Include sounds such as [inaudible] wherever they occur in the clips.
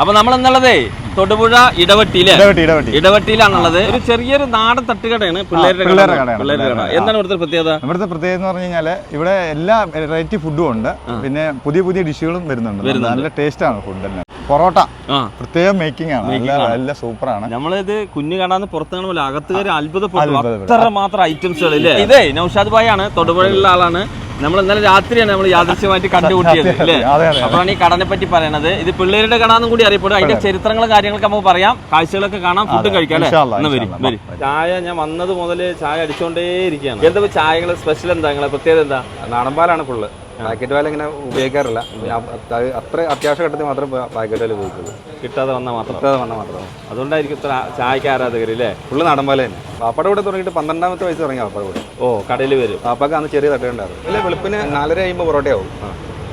അപ്പൊ നമ്മൾ എന്നുള്ളതേ തൊടുപുഴ ഇടവട്ടിയിലെ ഇടവെട്ടി ഇടവെട്ടി. ഇടവട്ടിയിലാണുള്ളത്. ഒരു ചെറിയൊരു നാടൻ തട്ടുകടയാണ് പിള്ളേരുടെ പിള്ളേരുടെ കട. എന്താണ് ഇവിടുത്തെ പ്രത്യേകത? ഇവിടുത്തെ പ്രത്യേകത എന്ന് പറഞ്ഞു കഴിഞ്ഞാൽ ഇവിടെ എല്ലാ വെറൈറ്റി ഫുഡും ഉണ്ട്. പിന്നെ പുതിയ പുതിയ ഡിഷുകളും വരുന്നുണ്ട്. നല്ല ടേസ്റ്റ് ആണ് തന്നെ. പൊറോട്ട. പ്രത്യേകം മേക്കിംഗ് ആണ്. നല്ല നല്ല സൂപ്പറാണ് നമ്മളിത് കുഞ്ഞു കാണാന്ന് പുറത്തു കാണുമ്പോൾ അകത്തുകാര് അത്ഭുതപ്പെട്ടു. അത്ര മാത്രം ഐറ്റംസുകൾ ഇതേ നൌഷാദ് ഭായ് ആണ് തൊടുപുഴയിലുള്ള ആളാണ്. നമ്മൾ ഇന്നലെ രാത്രിയാണ് നമ്മൾ യാദൃശ്യമായിട്ട് [laughs] കണ്ടുകൂട്ടിയത് അല്ലേ. അപ്പോഴാണ് ഈ കടനെ പറ്റി പറയണത്. ഇത് പിള്ളേരുടെ കടാന്നും കൂടി അറിയപ്പെടും. അതിന്റെ ചരിത്രങ്ങളും കാര്യങ്ങളൊക്കെ നമുക്ക് പറയാം. കാഴ്ചകളൊക്കെ കാണാം ഫുഡ് കഴിക്കാം അല്ലേ? വരും വരും. ചായ ഞാൻ വന്നത് മുതൽ ചായ അടിച്ചോണ്ടേ ഇരിക്കുകയാണ് എന്താ ചായകൾ സ്പെഷ്യൽ എന്താ നിങ്ങളെ പ്രത്യേകത എന്താ? നാടൻ പാലാണ് ഫുള്ള് പാക്കറ്റ് പാൽ ഇങ്ങനെ ഉപയോഗിക്കാറില്ല. അത് അത്ര അത്യാവശ്യ ഘട്ടത്തിൽ മാത്രമേ പാക്കറ്റ് പാൽ ഉപയോഗിക്കുള്ളൂ. കിട്ടാതെ വന്നാൽ മാത്രം. കിട്ടാതെ വന്നാൽ മാത്രം. അതുകൊണ്ടായിരിക്കും ഇത്ര ചായക്ക് ആരാധകർ അല്ലേ ഫുള്ള് നാടൻ പാൽ തന്നെ. പാപ്പയുടെ കൂടെ തുടങ്ങിയിട്ട് പന്ത്രണ്ടാമത്തെ വയസ്സ് തുടങ്ങി പാപ്പയുടെ കൂടെ. ഓ കടയിൽ വരും. പാപ്പക്ക് അന്ന് ചെറിയ തട്ടുണ്ടായിരുന്നു അല്ലെ വെളുപ്പിന് നാലര കഴിയുമ്പോൾ പൊറോട്ടയാവും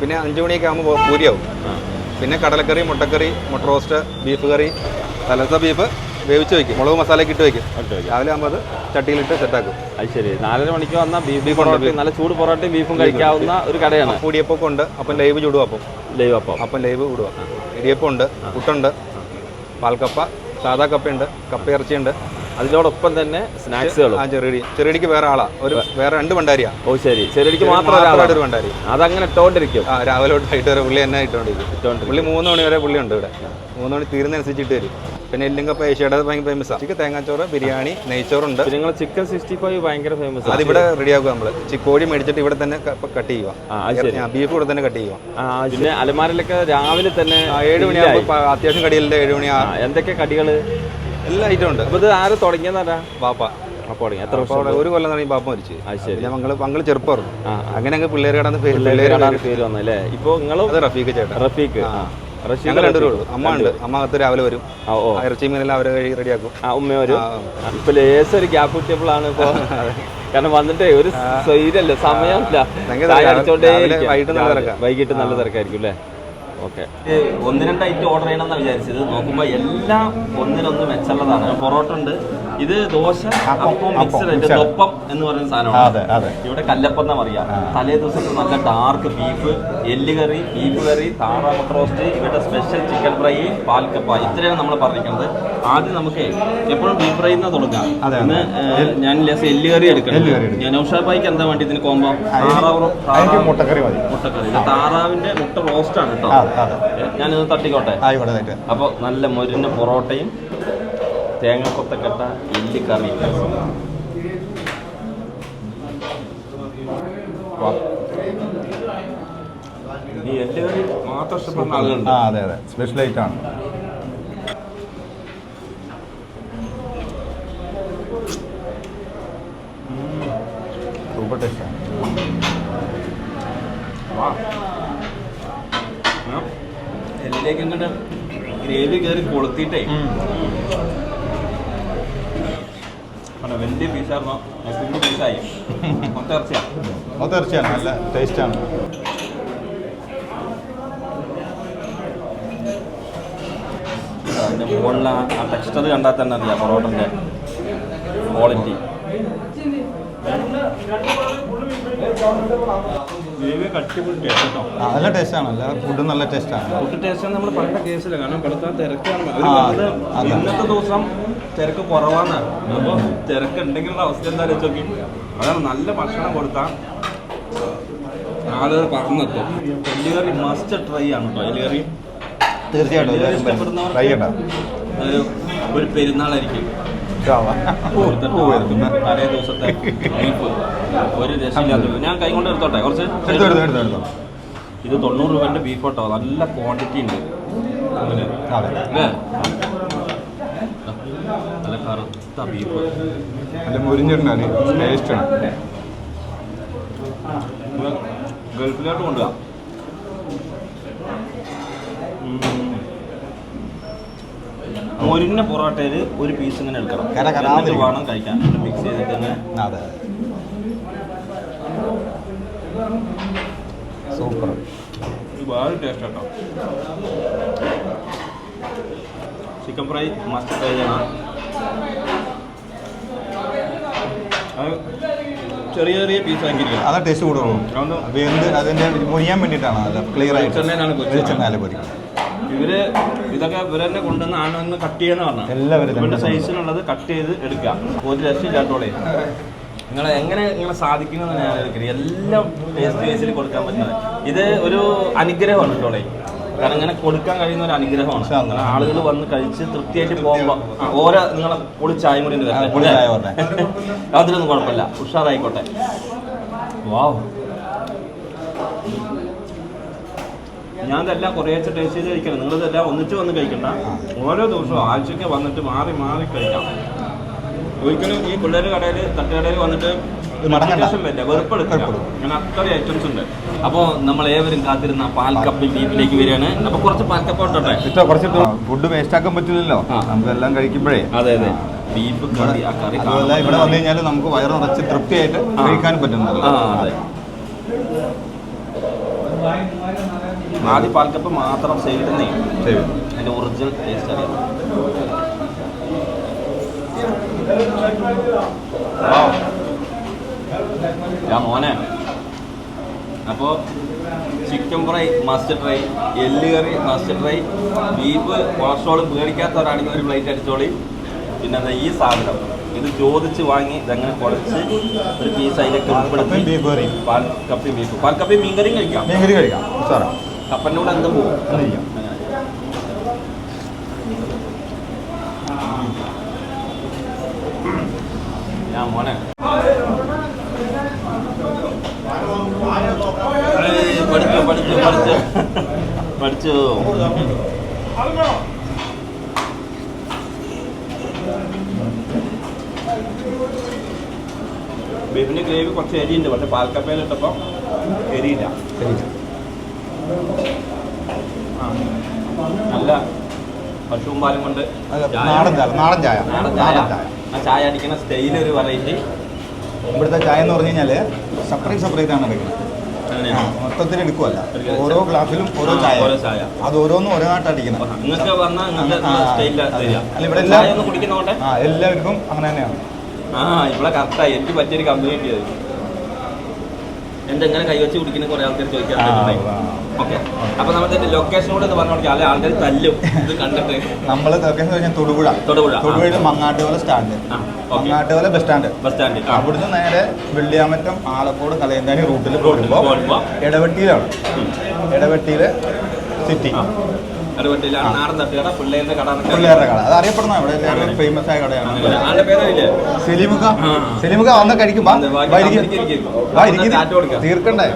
പിന്നെ അഞ്ച് മണിയൊക്കെ ആകുമ്പോൾ പൂരിയാവും പിന്നെ കടലക്കറി മുട്ടക്കറി മുട്ട റോസ്റ്റ് ബീഫ് കറി തലസ ബീഫ് വേവിച്ച് വെക്കും. മുളക് മസാലയൊക്കെ ഇട്ട് വെക്കും. രാവിലെ ആകുമ്പോൾ അത് ചട്ടിയിലിട്ട് സെറ്റാക്കും അത് ശരി. നാലര മണിക്ക് വന്നാൽ ബീഫ് പൊറോട്ടയും നല്ല ചൂട് പൊറോട്ടയും ബീഫും കഴിക്കാവുന്ന ഒരു കടയാണ്. കൂടിയപ്പൊക്കെ ഉണ്ട്. അപ്പം ലൈവ് ചൂടും അപ്പം. ലൈവ് അപ്പം. അപ്പം ലൈവ് കൂടുക ഇടിയപ്പം ഉണ്ട് പുട്ടുണ്ട് പാൽക്കപ്പ സാധാ കപ്പയുണ്ട് കപ്പ ഇറച്ചിയുണ്ട്. അതിനോടൊപ്പം തന്നെ സ്നാക്സുകളും. ആ ചെറുടിക്ക് വേറെ ആളാ. ഒരു വേറെ രണ്ട് ഭണ്ടാരിയാ ഓ ശരി. ചെറിയടിക്ക് മാത്രം ഒരു ഭണ്ടാരി അതങ്ങനെ ഇട്ടോണ്ടിരിക്കും. ആ രാവിലെ തൊട്ട് വൈകിട്ട് വരെ പുള്ളി തന്നെ ഇട്ടോണ്ടിരിക്കും. ഇട്ടോണ്ടിരിക്കും. പുള്ളി മൂന്ന് മണി വരെ പുള്ളി ഉണ്ട് ഇവിടെ. മൂന്ന് മണി തീരുന്നതനുസരിച്ച് ഇട്ട് തരും പിന്നെ എല്ലുങ്കപ്പ ഏഷ്യയുടെ ഭയങ്കര ഫേമസ് ആണ് ചിക്കൻ തേങ്ങാച്ചോറ് ബിരിയാണി നെയ്ച്ചോറുണ്ട്. നിങ്ങൾ ചിക്കൻ സിക്സ്റ്റി ഫൈവ് ഭയങ്കര ഫേമസ് ആണ് അതിവിടെ റെഡിയാക്കുക നമ്മൾ. നമ്മൾ കോഴി മേടിച്ചിട്ട് ഇവിടെ തന്നെ കട്ട് ചെയ്യുക ബീഫ് ഇവിടെ തന്നെ കട്ട് ചെയ്യുക പിന്നെ അലമാരിലൊക്കെ രാവിലെ തന്നെ ഏഴ് മണിയാകുമ്പോൾ അത്യാവശ്യം കടിയല്ലേ ഏഴ് മണി എന്തൊക്കെ കടികൾ? എല്ലാ ഐറ്റം ഉണ്ട്. അപ്പോൾ ഇത് ആര് തുടങ്ങിയതാ എത്ര അവിടെ ഒരു കൊല്ലം തുടങ്ങി പാപ്പ മരിച്ചു. പിന്നെ മങ്ങൾ ചെറുപ്പമായിരുന്നു അങ്ങനെ അങ്ങ് പിള്ളേർ കടന്ന് പേര് പിള്ളേര് പേര് വന്നല്ലേ ഇപ്പൊ നിങ്ങൾ റഫീഖ് ചേട്ടൻ. റഫീഖ്. ഞങ്ങൾ രണ്ടുപേരും അമ്മ ഉണ്ട്. അമ്മ അകത്ത് രാവിലെ വരും. ഇറച്ചി മീനെല്ലാം അവരെ റെഡിയാക്കും. ആ ഉമ്മ വരും. ഇപ്പൊ ലേസ് ഒരു ഗ്യാപ്പ് കിട്ടിയപ്പോഴാണ് ഇപ്പൊ [laughs] കാരണം വന്നിട്ടേ ഒരു സ്വൈരല്ല സമയമില്ല. തിരക്കാ. വൈകിട്ട് നല്ല രാവിലെ. വൈകിട്ട് നല്ല തിരക്കായിരിക്കും അല്ലേ? ഓക്കെ. ഒന്ന് രണ്ട് ഐറ്റം ഓർഡർ ചെയ്യണമെന്നാണ് വിചാരിച്ചത്. നോക്കുമ്പോൾ എല്ലാം ഒന്നിനൊന്ന് മെച്ചമുള്ളതാണ്. പൊറോട്ട ഉണ്ട്. ഇത് ദോശ അപ്പം മിക്സഡ് അതിന്റെ തൊപ്പം എന്ന് പറയുന്ന സാധനമാണ്. ഇവിടെ കല്ലപ്പം എന്നാ പറയാ. തലേ ദിവസത്തെ നല്ല ഡാർക്ക് ബീഫ് എല്ല് കറി ബീഫ് കറി താറ മുട്ട റോസ്റ്റ് ഇവിടെ സ്പെഷ്യൽ ചിക്കൻ ഫ്രൈ പാൽക്കപ്പ ഇത്രയാണ് നമ്മൾ പറഞ്ഞിരിക്കുന്നത്. ആദ്യം നമുക്ക് എപ്പോഴും ബീഫ് ഫ്രൈ എന്നാ തുടങ്ങാം. ഇന്ന് ഞാൻ ലേശം എല്ല് കറി എടുക്കണം. ഞാൻ നൗഷാദ് ഭായിക്ക് എന്താ വേണ്ടി ഇതിന് കോമ്പോ താറാവ് മുട്ടക്കറി മതി. മുട്ടക്കറി. താറാവിന്റെ മുട്ട റോസ്റ്റ് ആണ് കേട്ടോ. ഞാനിത് തട്ടിക്കോട്ടെ. അപ്പൊ നല്ല മൊരിഞ്ഞ പൊറോട്ടയും തേങ്ങക്കൊത്തക്കട്ട കൊത്തക്കട്ട കറി വാ. ഈ എല്ല് കറി മാത്രം ഇഷ്ടപ്പെടുന്ന ആളുകളുണ്ട്. ആ അതെ അതെ. സ്പെഷ്യൽ സൂപ്പർ ടേസ്റ്റ് ആണ്. വാ. ആ. എല്ലിലേക്ക് ഇങ്ങോട്ട് ഗ്രേവി കയറി കൊളുത്തിട്ടേ കണ്ടോ, വലിയ പീസായിരുന്നോ കുഞ്ഞു പീസായി മൊത്തം ഇറച്ചിയാ. അത് തീർച്ചയാണ് നല്ല ടേസ്റ്റാണ് അതിന്റെ മുകളിൽ ആ ടെക്സ്റ്റർ കണ്ടാൽ തന്നെ അറിയാം പൊറോട്ടന്റെ ക്വാളിറ്റി നല്ല ടേസ്റ്റ് ആണ്. എല്ലാ ഫുഡും നല്ല ടേസ്റ്റാണ് ആണ്. ഫുഡ് ടേസ്റ്റ് നമ്മൾ പണ്ട കേസില്ല കാരണം വെളുത്ത തിരക്കാണ്. ഇന്നത്തെ ദിവസം തിരക്ക് കുറവാണ്. അപ്പോൾ തിരക്ക് ഉണ്ടെങ്കിലുള്ള അവസ്ഥ എന്താ വെച്ച് നോക്കി അതാണ് നല്ല ഭക്ഷണം കൊടുത്താൽ ആളുകൾ പറഞ്ഞെത്തും എല്ലുകറി മസ്റ്റ് ട്രൈ ആണ് കേട്ടോ എല്ലുകറി തീർച്ചയായിട്ടും ഒരു- പെരുന്നാളായിരിക്കും. തലേ ദിവസത്തെ ഒരു രക്ഷയില്ലാത്ത ഞാൻ കൈ കൊണ്ട് എടുത്തോട്ടെ? കുറച്ച് ഇത് തൊണ്ണൂറ് രൂപ ബീഫ് കേട്ടോ. നല്ല ക്വാണ്ടിറ്റി ഉണ്ട്. അല്ലേ? കറുത്ത ബീഫ് നല്ല മുരിഞ്ഞിട്ടുണ്ട് ടേസ്റ്റ് ആണ് ഗൾഫിലോട്ട് കൊണ്ടുപോകാം മുരിഞ്ഞ പൊറോട്ടയിൽ ഒരു പീസ് ഇങ്ങനെ എടുക്കണം. എന്നിട്ട് വേണം കഴിക്കാൻ. മിക്സ് ചെയ്തിട്ട് തന്നെ അതെ സൂപ്പർ. ഒരുപാട് ടേസ്റ്റ് കേട്ടോ ചിക്കൻ ഫ്രൈ മസ്റ്റ് ഫ്രൈ ചെയ്യണം അത് ചെറിയ ചെറിയ പീസ് ആക്കിയിരിക്കണം അതാ ടേസ്റ്റ് കൂടുതലും എന്ത് അതിന്റെ മുരിയാൻ വേണ്ടിയിട്ടാണ് അല്ല ക്ലിയർ ആയിട്ട്. പൊരിക്കുന്നത്. ഇവർ ഇതൊക്കെ ഇവർ തന്നെ കൊണ്ടുവന്ന് ആണെന്ന് കട്ട് ചെയ്യാന്ന് പറഞ്ഞു എല്ലാവരും ഇവരുടെ സൈസിനുള്ളത് കട്ട് ചെയ്ത് എടുക്കുക. ഒരു രക്ഷയില്ലാത്തോളെ നിങ്ങൾ എങ്ങനെ നിങ്ങളെ സാധിക്കുന്നു ഞാൻ എല്ലാം ടേസ്റ്റ് ബേസിൽ കൊടുക്കാൻ പറ്റുന്നത്. ഇത് ഒരു അനുഗ്രഹമാണ് കേട്ടോളെ കാരണം ഇങ്ങനെ കൊടുക്കാൻ കഴിയുന്ന ഒരു അനുഗ്രഹമാണ്. അങ്ങനെ. ആളുകൾ വന്ന് കഴിച്ച് തൃപ്തിയായിട്ട് പോകുമ്പോൾ ഓരോ നിങ്ങളെ പൊളി ചായ പറഞ്ഞേ. അതിലൊന്നും കുഴപ്പമില്ല. ഉഷാറായിക്കോട്ടെ. വാവ്. ഞാൻ ഇതെല്ലാം കുറേശ്ശെ ടേസ്റ്റ് ചെയ്ത് കഴിക്കണം. നിങ്ങളിതെല്ലാം ഒന്നിച്ച് വന്ന് കഴിക്കണ്ട. ഓരോ ദിവസവും ആഴ്ചയ്ക്ക് വന്നിട്ട് മാറി മാറി കഴിക്കാം. ഒരിക്കലും ഈ പിള്ളേർ കടയിൽ തട്ടുകടയിൽ വന്നിട്ട് ഉണ്ട്. അപ്പോൾ നമ്മൾ ഏവരും കാത്തിരുന്ന പാൽക്കപ്പ് ബീഫിലേക്ക് വരികയാണ്. അപ്പോൾ കുറച്ച് പാൽക്കപ്പ് ഉണ്ടോട്ടെ? കുറച്ചിട്ട് ഫുഡ് വേസ്റ്റ് ആക്കാൻ പറ്റില്ലല്ലോ. നമുക്ക് എല്ലാം കഴിക്കുമ്പോഴേ. അതെ അതെ. ബീഫ് കറി ആ കറി അതുപോലെ ഇവിടെ വന്നു കഴിഞ്ഞാൽ നമുക്ക് വയറ് നിറച്ച് തൃപ്തിയായിട്ട് കഴിക്കാൻ ആ അതെ. ആദ്യ പാൽക്കപ്പ് മാത്രം സൈഡിൽ അതിന്റെ ഒറിജിനൽ ടേസ്റ്റ് അറിയാം. ഞാൻ മോനെ. അപ്പോൾ ചിക്കൻ ഫ്രൈ മസ്റ്റ് ട്രൈ എല്ല് കറി മസ്റ്റ് ട്രൈ ബീഫ് കൊളസ്ട്രോൾ പേടിക്കാത്തവരാണെങ്കിൽ ഒരു പ്ലേറ്റ് അടിച്ചോളി. പിന്നെ എന്താ ഈ സാധനം. ഇത് ചോദിച്ച് വാങ്ങി ഇതങ്ങനെ കുഴച്ച് ഒരു പീസ് അതിലേക്ക് ഉൾപ്പെടുത്തി. ബീഫ് കറി പാൽ കപ്പി ബീഫ് പാൽ കപ്പി മീൻ കറിയും കഴിക്കാം. മീൻ കറി കഴിക്കാം. സാറാ കപ്പന്റെ കൂടെ എന്തും പോകും ഞാൻ മോനെ. പഠിച്ചു പഠിച്ചു പഠിച്ചു. പഠിച്ചു. ബീഫിന് ഗ്രേവി കുറച്ച് എരിയുണ്ട് പക്ഷെ പാൽക്കപ്പയിലിട്ടപ്പോൾ എരിയില്ല. ആ. നല്ല പശുവും പാലും കൊണ്ട് നാടൻ ചായ നാടൻ ചായ നാടൻ ചായ. ആ ചായ അടിക്കുന്ന സ്റ്റൈൽ ഒരു വെറൈറ്റി ഇവിടുത്തെ ചായ എന്ന് പറഞ്ഞു കഴിഞ്ഞാൽ സെപ്പറേറ്റ് സെപ്പറേറ്റ് ആണ് വെക്കുന്നത്. മൊത്തത്തിൽ എടുക്കുമല്ല. ഓരോ ഗ്ലാസ്സിലും ഓരോ ചായ. അത് ഓരോന്നും ഓരോ അടിക്കുന്നത് അല്ല, ഇവിടെ എല്ലാം- ആ എല്ലാവർക്കും അങ്ങനെ തന്നെയാണ്. ആ ഇവിടെ കറക്റ്റായി എനിക്ക് പറ്റിയൊരു കമ്പനി കിട്ടിയത്. എന്തെങ്ങനെ കൈവച്ച് കുടിക്കുന്ന കുറെ ആൾക്കാർ ചോദിക്കാറുണ്ട് ഓക്കെ. അപ്പൊ നമ്മുടെ ലൊക്കേഷൻ കൂടെ പറഞ്ഞാൽ പറഞ്ഞു കൊടുക്കാം. അല്ലെ ആൾക്കാർ തല്ലും. ഇത് കണ്ടിട്ട്. നമ്മൾ ലൊക്കേഷൻ കഴിഞ്ഞാൽ തൊടുപുഴ. തൊടുപുഴ, ആ. തൊടുപുഴയിൽ Mangattukola stand Mangattukola bus stand bus stand അവിടുന്ന് നേരെ വെള്ളിയാമറ്റം ആലക്കോട് കലയന്താനി റൂട്ടിൽ പോകുമ്പോൾ പോകുമ്പോ ഇടവെട്ടിയിലാണ്. ഇടവെട്ടിയിലെ സിറ്റി അറുപത്തിലാണ് നാടൻ തട്ടുകട പിള്ളേരുടെ കട പിള്ളേരുടെ കട. അത് അറിയപ്പെടുന്ന ഇവിടെ എല്ലാവരും ഫേമസ് ആയ കടയാണ്. അങ്ങനെ. ആളുടെ പേരില്ലേ സെലിമുഖ ആ. സെലിമുഖ വന്ന് കഴിക്കുമ്പോ. തീർക്കണ്ടേ?